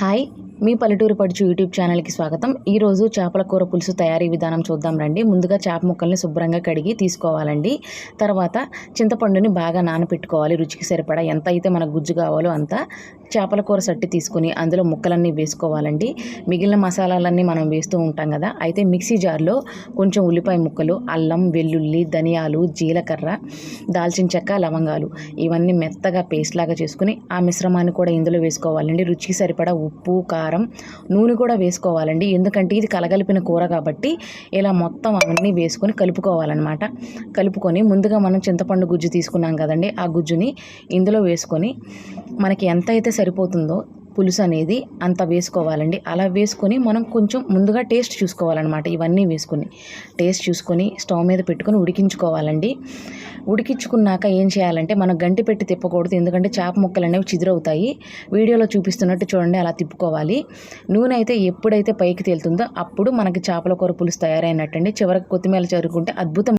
嗨。మీ పల్లెటూరు పడుచు యూట్యూబ్ ఛానల్కి స్వాగతం. ఈరోజు చేపల కూర పులుసు తయారీ విధానం చూద్దాం రండి. ముందుగా చేప ముక్కల్ని శుభ్రంగా కడిగి తీసుకోవాలండి. తర్వాత చింతపండుని బాగా నానపెట్టుకోవాలి. రుచికి సరిపడా ఎంత అయితే మనకు గుజ్జు కావాలో అంత చేపల కూర సట్టి తీసుకుని అందులో ముక్కలన్నీ వేసుకోవాలండి. మిగిలిన మసాలాలన్నీ మనం వేస్తూ ఉంటాం కదా. అయితే మిక్సీ జార్లో కొంచెం ఉల్లిపాయ ముక్కలు అల్లం వెల్లుల్లి ధనియాలు జీలకర్ర దాల్చిన చెక్క లవంగాలు ఇవన్నీ మెత్తగా పేస్ట్ లాగా చేసుకుని ఆ మిశ్రమాన్ని కూడా ఇందులో వేసుకోవాలండి. రుచికి సరిపడా ఉప్పు కారం నూనె కూడా వేసుకోవాలండి. ఎందుకంటే ఇది కలగలిపిన కూర కాబట్టి ఇలా మొత్తం అవన్నీ వేసుకొని కలుపుకోవాలన్నమాట. కలుపుకొని ముందుగా మనం చింతపండు గుజ్జు తీసుకున్నాం కదండి. ఆ గుజ్జుని ఇందులో వేసుకొని మనకి ఎంత అయితే సరిపోతుందో పులుసు అనేది అంత వేసుకోవాలండి. అలా వేసుకొని మనం కొంచెం ముందుగా టేస్ట్ చూసుకోవాలన్నమాట. ఇవన్నీ వేసుకొని టేస్ట్ చూసుకొని స్టవ్ మీద పెట్టుకొని ఉడికించుకోవాలండి. ఉడికించుకున్నాక ఏం చేయాలంటే మనం గంటి పెట్టి తిప్పకూడదు. ఎందుకంటే చేప ముక్కలు అనేవి చిదురవుతాయి. వీడియోలో చూపిస్తున్నట్టు చూడండి అలా తిప్పుకోవాలి. నూనె అయితే ఎప్పుడైతే పైకి తేలుతుందో అప్పుడు మనకి చేపల కూర పులుసు తయారైనట్టండి. చివరికి కొత్తిమీర చరుకుంటే అద్భుతం